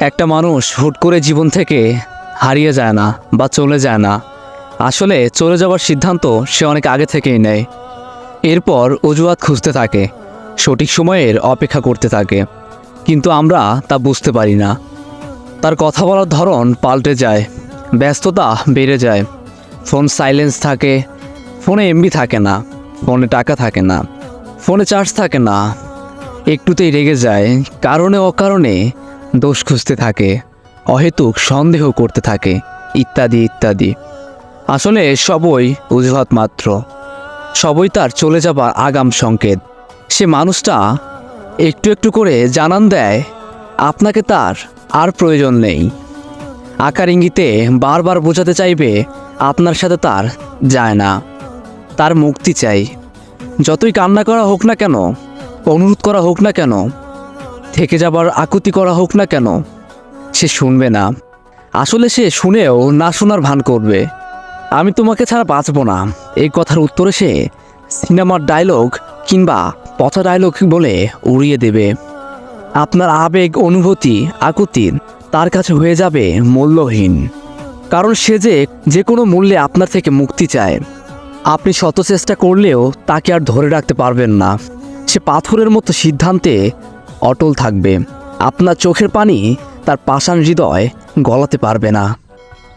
একটা মানুষ হুট করে জীবন থেকে হারিয়ে যায় না বা চলে যায় না। আসলে চলে যাওয়ার সিদ্ধান্ত সে অনেক আগে থেকেই নেয়। এরপর অজুহাত খুঁজতে থাকে, সঠিক সময়ের অপেক্ষা করতে থাকে। কিন্তু আমরা তা বুঝতে পারি না। তার কথা বলার ধরন পাল্টে যায়, ব্যস্ততা বেড়ে যায়। ফোন সাইলেন্স থাকে, ফোনে এমবি থাকে না, ফোনে টাকা থাকে না, ফোনে চার্জ থাকে না। একটুতেই রেগে যায়, কারণে অকারণে দোষ খুঁজতে থাকে, অহেতুক সন্দেহ করতে থাকে, ইত্যাদি ইত্যাদি। আসলে সবই অজুহাত মাত্র। সবই তার চলে যাবার আগাম সংকেত। সে মানুষটা একটু একটু করে জানান দেয়, আপনাকে তার আর প্রয়োজন নেই। আকার ইঙ্গিতে বারবার বোঝাতে চাইবে, আপনার সাথে তার যায় না। তার মুক্তি চাই। যতই কান্না করা হোক না কেন, অনুরোধ করা হোক না কেন থেকে যাবার আকুতি করা হোক না কেন, সে শুনবে না। আসলে সে শুনেও না শোনার ভান করবে। আমি তোমাকে ছাড়া বাঁচব না। এই কথার উত্তরে সে সিনেমার ডায়লগ কিংবা পথা ডায়লগ বলে উড়িয়ে দেবে। আপনার আবেগ, অনুভূতি, আকুতি তার কাছে হয়ে যাবে মূল্যহীন। কারণ সে যে যে কোনো মূল্যে আপনার থেকে মুক্তি চায়। আপনি শত চেষ্টা করলেও তাকে আর ধরে রাখতে পারবেন না। সে পাথরের মতো সিদ্ধান্তে অটল থাকবে। আপনার চোখের পানি তার পাষাণ হৃদয় গলাতে পারবে না।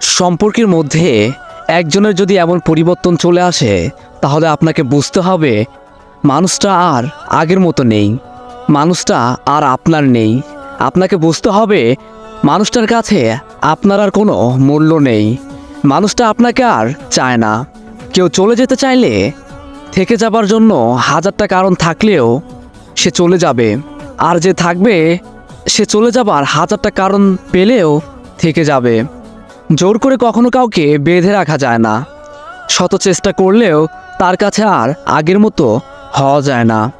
সম্পর্কের মধ্যে একজনের যদি এমন পরিবর্তন চলে আসে, তাহলে আপনাকে বুঝতে হবে, মানুষটা আর আগের মতো নেই। মানুষটা আর আপনার নেই। আপনাকে বুঝতে হবে, মানুষটার কাছে আপনার আর কোনো মূল্য নেই। মানুষটা আপনাকে আর চায় না। কেউ চলে যেতে চাইলে, থেকে যাবার জন্য হাজারটা কারণ থাকলেও সে চলে যাবে। আর যে থাকবে, সে চলে যাবার হাজারটা কারণ পেলেও থেকে যাবে। জোর করে কখনো কাউকে বেঁধে রাখা যায় না। শত চেষ্টা করলেও তার কাছে আর আগের মতো হওয়া যায় না।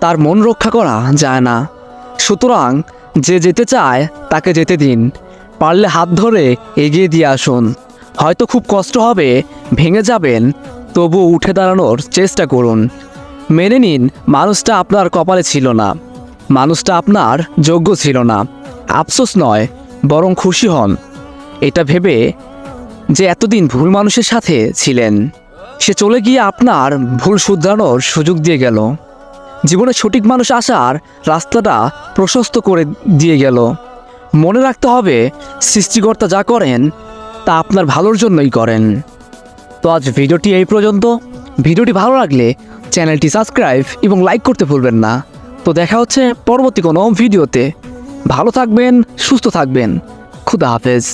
তার মন রক্ষা করা যায় না। সুতরাং যে যেতে চায়, তাকে যেতে দিন। পারলে হাত ধরে এগিয়ে দিয়ে আসুন। হয়তো খুব কষ্ট হবে, ভেঙে যাবেন তবু উঠে দাঁড়ানোর চেষ্টা করুন। মেনে নিন, মানুষটা আপনার কপালে ছিল না। মানুষটা আপনার যোগ্য ছিল না। আফসোস নয়, বরং খুশি হন। এটা ভেবে যে এতদিন ভুল মানুষের সাথে ছিলেন, সে চলে গিয়ে আপনার ভুল শুধরানোর সুযোগ দিয়ে গেল। জীবনে সঠিক মানুষ আসার রাস্তাটা প্রশস্ত করে দিয়ে গেল। মনে রাখতে হবে, সৃষ্টিকর্তা যা করেন, তা আপনার ভালোর জন্যই করেন। তো আজ ভিডিওটি এই পর্যন্ত। ভিডিওটি ভালো লাগলে চ্যানেলটি সাবস্ক্রাইব এবং লাইক করতে ভুলবেন না। তো দেখা হচ্ছে পরবর্তী কোনো ভিডিওতে। ভালো থাকবেন সুস্থ থাকবেন। খুদা হাফেজ।